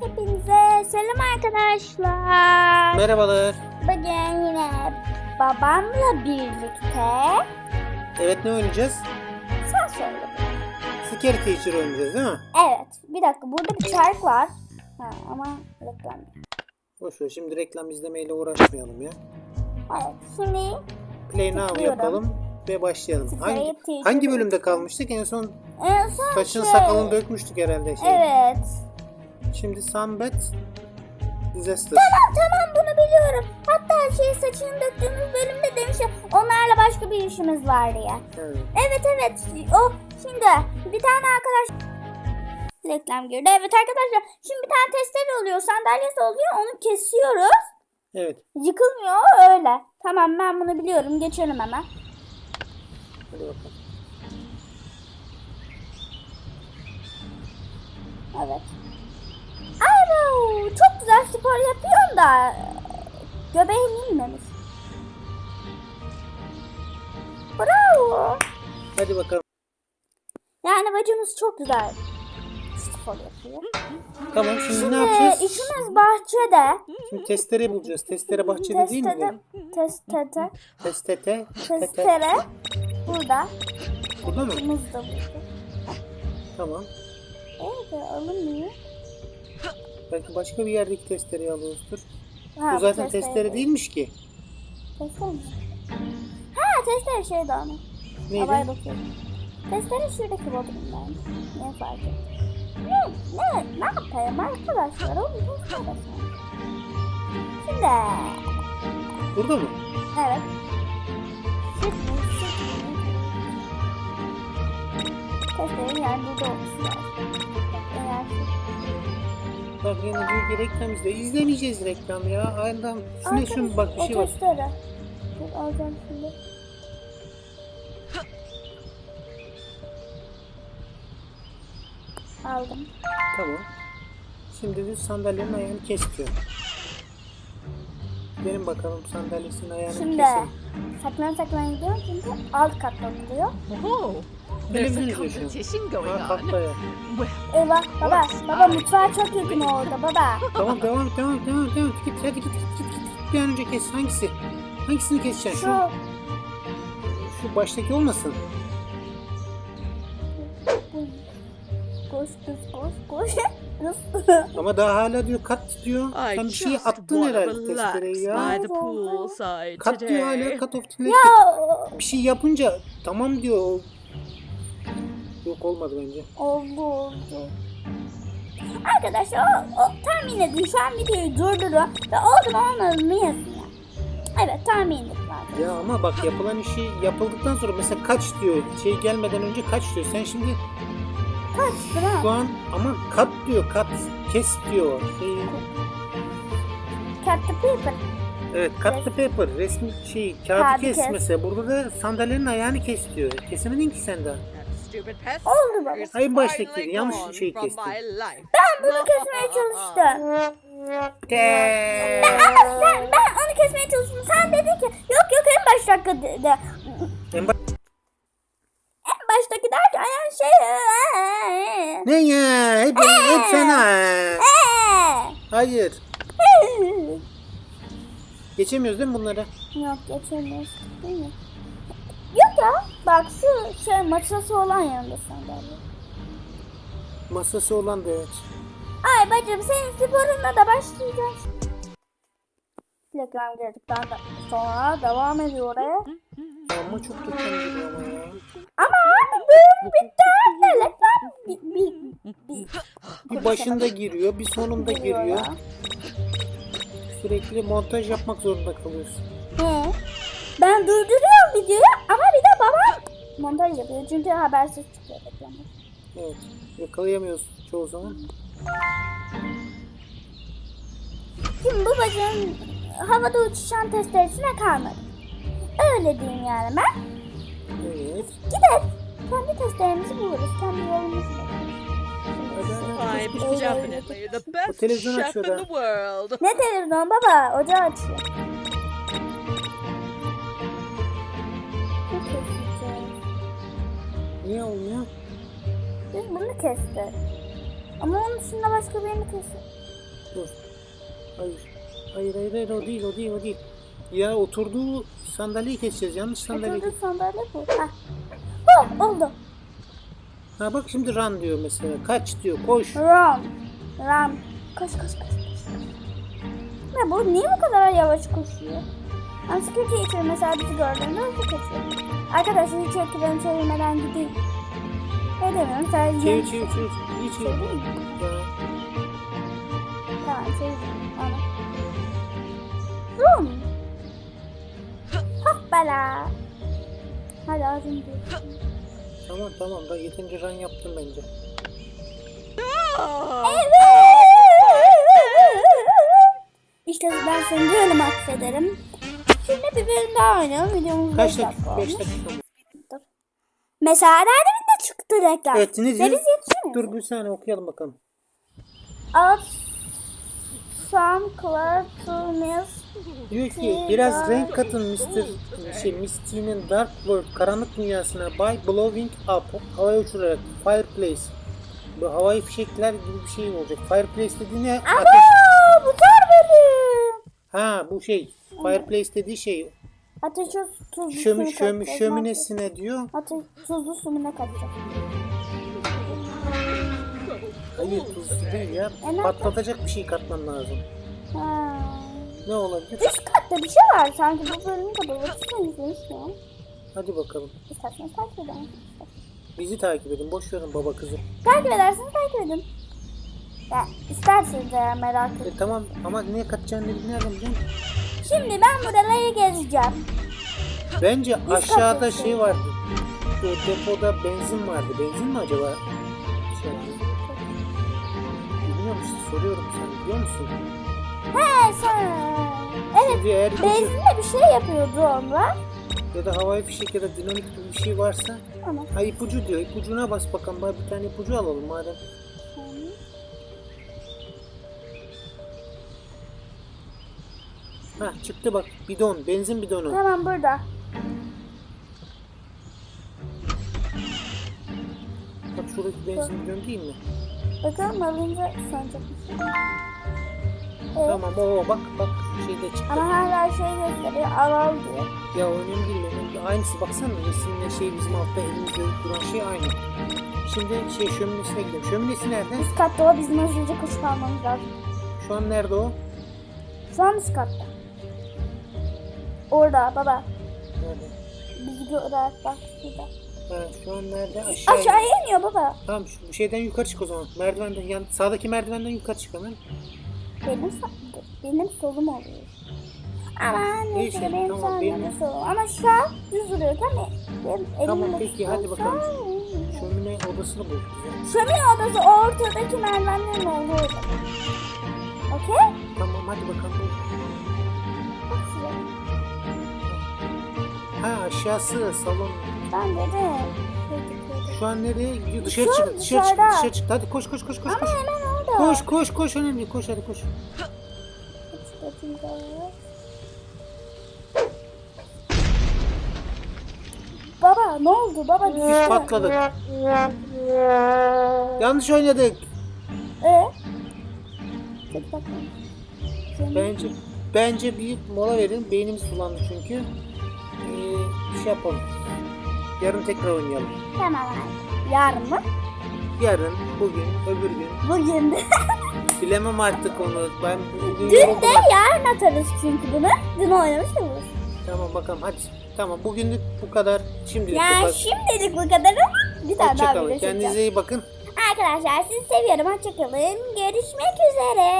Hepinize selam arkadaşlar. Merhabalar. Bugün yine babamla birlikte Evet ne oynayacağız? sen söyle. Scary Teacher oynayacağız değil mi? Evet. Bir dakika burada bir çark var. Ha, ama reklam. Boş ver şimdi reklam izlemeyle uğraşmayalım ya. Evet. Şimdi Play now Tıklıyorum. yapalım ve başlayalım. Scary Hangi, Teacher. hangi bölümde kalmıştık? En son en son saçın şey- sakalını dökmüştük herhalde. Şey. Evet. Şimdi Sunbed Disaster. Tamam tamam bunu biliyorum. Hatta şey saçını döktüğümüz bölümde demişti onlarla başka bir işimiz var diye. Evet. Evet evet. O şimdi bir tane arkadaş reklam girdi. Evet arkadaşlar şimdi bir tane testere oluyor, sandalyesi oluyor. Onu kesiyoruz. Evet. Yıkılmıyor öyle. Tamam ben bunu biliyorum. Geçelim hemen. Hadi bakalım. Evet. Çok güzel spor yapıyorsun da göbeğim inmemiş. Bravo. Hadi bakalım. Yani bacımız çok güzel spor yapıyor. Tamam şimdi, Şimdi ne yapacağız? işimiz bahçede. Şimdi testere bulacağız. Testere bahçede değil mi? Testete, Testete. Tete. testere burada. Burada mı? Muz da burada. Tamam. Evet alınmıyor. Belki başka bir yerdeki testereyi alıyoruzdur. Ha, Bu zaten testere değilmiş ki. Testere mi? Ha testere şeydi ama. Havaya Neydi? bakıyorum. Testere şuradaki bodrumdan. Ne fark etti? Ne, ne, ne yapayım arkadaşlar? Oğlum testere sanki. Şimdi Burada mı? evet. Şimdi Testerin yani burada olması lazım. Bak yine ki reklam izle. İzlemeyeceğiz reklam ya. Adam. Arkadaşlar, şunu bak bir şey var. testere. Dur alacağım şimdi. Aldım. Tamam. Şimdi de sandalyenin ayağını kes diyor. Gelin bakalım sandalyesinin ayağını Şimdi kesin. saklan saklan gidiyorum çünkü alt katta duruyor. Oh, there's a an. competition going Ha on. Well, Eyvah baba baba mutfağa çok yakın orada baba. Tamam devam et. Devam et. Git hadi git git git git. Bir an önce kes. Hangisi? Hangisini keseceksin? Şu, Şu şu baştaki olmasın. koş kız koş koş kız. Ama daha hala diyor kat diyor. I Sen bir şey just attın herhalde relax testereyi ya. by the poolside Kat diyor hala today. kat of the ya Bir şey yapınca tamam diyor. o- Yok olmadı bence. oldu oldu. Arkadaşlar o, o, tahmin edin şu an videoyu durdurun ve oldu mu olmadı mı yazın ya. Evet tahmin edin. zaten. Ya ama bak yapılan işi yapıldıktan sonra mesela kaç diyor. Şey gelmeden önce kaç diyor. Sen şimdi Kaçtı ha? şu an ama kat diyor kat kes diyor. Şey, Cut the paper. evet cut the paper resmi şey kağıdı Kağıdı kes, kes. mesela. Burada da sandalyenin ayağını kes diyor. Kesemedin ki sen daha. Oldu baba. Hayır, baştaki yanlış my life. Ben bunu kesmeye çalıştım. De. Ama sen, ben onu kesmeye çalıştım. Sen dedin ki yok yok en baş dakika dedi. En baş- baştaki derken yani şey. Ne ya? Hep, hep fena. Eee. Hayır. Geçemiyoruz değil mi bunları? Yok geçemiyoruz. Değil mi? Yok ya. Bak şu şey masası olan yanında sandalye. Masası olan da evet. Ay bacım senin sporunla da başlayacağız. Reklam girdikten de sonra devam ediyor oraya. Ama çok reklam geliyor ama ya. Ama anne. Reklam bir, bir, bir, Bir başında giriyor, bir sonunda giriyor. Sürekli montaj yapmak zorunda kalıyorsun. He. Ben durduruyorum videoyu ama bir de babam montaj yapıyor. Çünkü habersiz çıkıyor reklamı. Evet. Yakalayamıyoruz çoğu zaman. Şimdi bu bacağın havada uçuşan testeresine kalmadı. Öyle diyeyim yani ben. Evet. Gider. Kendi testeremizi buluruz. Kendi yolumuzu. I'm koş. definitely the best televizyon chef açıyor in da. the world. Ne televizyon baba? Ocağı açıyor. Niye olmuyor? Biz bunu kestik. Ama onun dışında başka birini kestik. Dur. Hayır. Hayır hayır hayır o değil o değil o değil. Ya oturduğu sandalyeyi keseceğiz. Yanlış sandalye. Oturdu sandalye bu. Ha. Oh, oldu. Ha bak şimdi run diyor mesela. Kaç diyor. Koş. Run. Run. Koş koş koş koş. Ne bu? Niye bu kadar yavaş koşuyor? Ansiklo teacher mesela bizi gördüğünde hızlı koşuyor. Arkadaşlar hiç ekranı çevirmeden gideyim. Ne demiyorum sadece. Çevir çevir çevir. İyi çevir. Ya. Tamam çevirdim. Onu. Run. Hoppala. Hadi ağzını diyor. Tamam tamam da yeterince run yaptım bence. İşte ben seni böyle mahvederim. Şimdi bir bölüm daha oynayalım. Videomuz Kaç 5 dakika? dakika 5 olmuş. dakika. Mesela nerede de çıktı reklam. Evet ne Ve diyor? biz yetişemiyoruz. Dur bir saniye okuyalım bakalım. Add some color to miss. Diyor ki biraz renk katın Mr. Şey, Misty'nin Dark World karanlık dünyasına by blowing up havaya uçurarak fireplace bu havai fişekler gibi bir şey olacak. Fireplace dediği ne? Ateş. Aa, bu bölüm. Ha bu şey. Fireplace dediği şey Ateşe tuzlu şömi, suyunu şömi, katacağız. şöminesine diyor. Ateş tuzlu suyunu katacağız. Hayır tuzlu değil ya. E, ne Patlatacak bir şey katman lazım. Ha. Ne olabilir? Üst katta bir şey var sanki bu bölümü de babasını izlemiş ya. Hadi bakalım. İsterseniz takip edin. Bizi takip edin. Boş verin baba kızı. Takip ederseniz takip edin. Ya isterseniz eğer merak E edin. tamam ama ne katacağını nereden biliyorsun? Şimdi ben buraları gezeceğim. Bence Üst aşağıda katta şey vardı. O depoda benzin vardı. Benzin mi acaba? Şey, bilmiyorum işte soruyorum sen biliyor musun? He sen. Evet. Benzinle bir şey yapıyordu onlar. ya da havai fişek ya da dinamit gibi bir şey varsa Ama. ha ipucu diyor. İpucuna bas bakalım. Bari bir tane ipucu alalım madem. Ha çıktı bak bidon benzin bidonu. Tamam burada. Bak şuradaki benzin bidonu değil mi? Bakalım alınca sönecek mi? Evet. Tamam o bak bak şeyde çıktı. Ama hala şey gösteriyor. Aral diyor. Ya önemli değil önemli. Aynısı baksana resimle şey bizim altta elimizde duran şey aynı. Şimdi şey şöminesine gidelim. Şöminesi nerede? Üst katta o bizim hızlıca koşup almamız lazım. Şu an nerede o? Şu an üst katta. Orada baba. Nerede? Bizi görer bak şurada. Ha, şu an nerede? Aşağı. Aşağıya iniyor baba. Tamam şu şeyden yukarı çık o zaman. Merdivenden yan sağdaki merdivenden yukarı çık hemen. Benim benim solum oluyor. Aman neyse Neyse, benim tamam, sağım benim- solum. Ama şu an düz duruyor tamam mı? Benim Tamam, peki, hadi tutsam- bakalım. Şömine odasını bul. Şömine odası ortadaki merdivenlerin olduğu oda. Okey? Tamam hadi bakalım bul. Ha aşağısı salon. Ben dedim. Şu an nereye gidiyor? Dışarı çık, dışarı çık, dışarı çık. Hadi koş koş koş koş Ama koş. hemen. Koş koş koş önemli. Koş hadi koş. Baba ne oldu? Baba Biz patladık. Yanlış oynadık. Ee? Tek dakika. Bence bence bir mola verin. Beynimiz sulandı çünkü. Ee, bir şey yapalım. Yarın tekrar oynayalım. Tamam abi. Yarın mı? Yarın, bugün, öbür gün. Bugün de. Bilemem artık onu. Ben bugün Dün yoruldum. de yarın atarız çünkü bunu. Dün oynamış oluruz. Tamam bakalım hadi. Tamam bugünlük bu kadar. Şimdilik bu Yani kadar. şimdilik bu kadar ama bir tane daha Hoşçakalın. video çekeceğim. Kendinize iyi bakın. Arkadaşlar sizi seviyorum. Hoşçakalın. Görüşmek üzere.